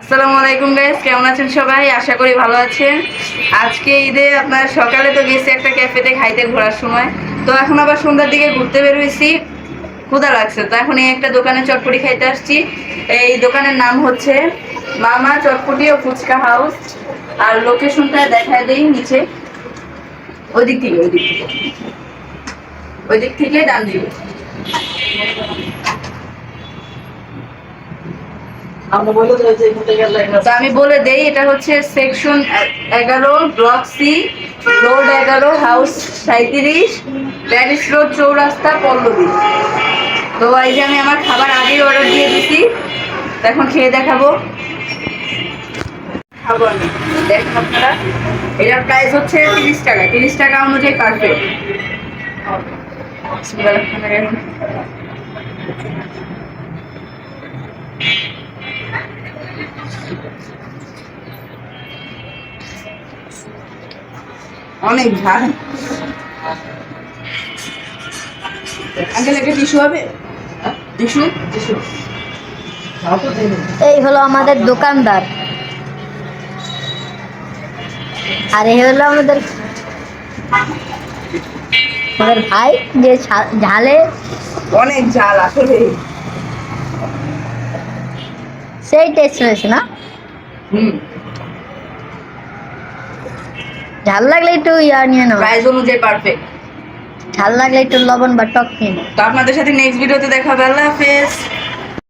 আসসালামু আলাইকুম গাইস কেমন আছেন সবাই? আশা করি ভালো আছেন। আজকে ঈদে আপনার সকালে তো গেছি একটা ক্যাফেতে খাইতে ঘোরার সময়। তো এখন আবার সন্ধ্যার দিকে ঘুরতে বের হয়েছি ক্ষুধা লাগছে। তো এখন এই একটা দোকানে চটপটি খাইতে আসছি। এই দোকানের নাম হচ্ছে মামা চটপটি ও ফুচকা হাউস। আর লোকেশনটা দেখায় দেই নিচে। ওই দিক থেকে ওই দিক থেকে। ওই দিক থেকে ডান দিকে আমরা বলে দেবো যে এখান থেকে লেখা তো আমি বলে দেই এটা হচ্ছে সেকশন এগারো ব্লক সি রোড এগারো হাউস সাঁত্রিশ প্যারিস রোড চৌরাস্তা পল্লবী। তো এই যে আমি আমার খাবার আগেই অর্ডার দিয়ে দিছি। তো এখন খেয়ে দেখাবো। খাব আমি। দেখেন আপনারা এটার প্রাইস হচ্ছে তিরিশ টাকা। তিরিশ টাকা অনুযায়ী পারফেক্ট অনেক ঝাল আঙ্কেল একটা টিস্যু হবে? টিস্যু? টিস্যু। এই হলো আমাদের দোকানদার। আর এই হলো আমাদের আমাদের ভাই যে ঝালে। অনেক ঝাল আসলে। সেই টেস্ট হয়েছে না? হুম। ঝাল লাগলে একটু ইয়া নিয়ে নাও। প্রাইস অনুযায়ী পারফেক্ট ঝাল লাগলে একটু লবণ বা টক নিয়ে নাও। তো আপনাদের সাথে নেক্সট ভিডিওতে দেখা হবে। আল্লাহ হাফেজ।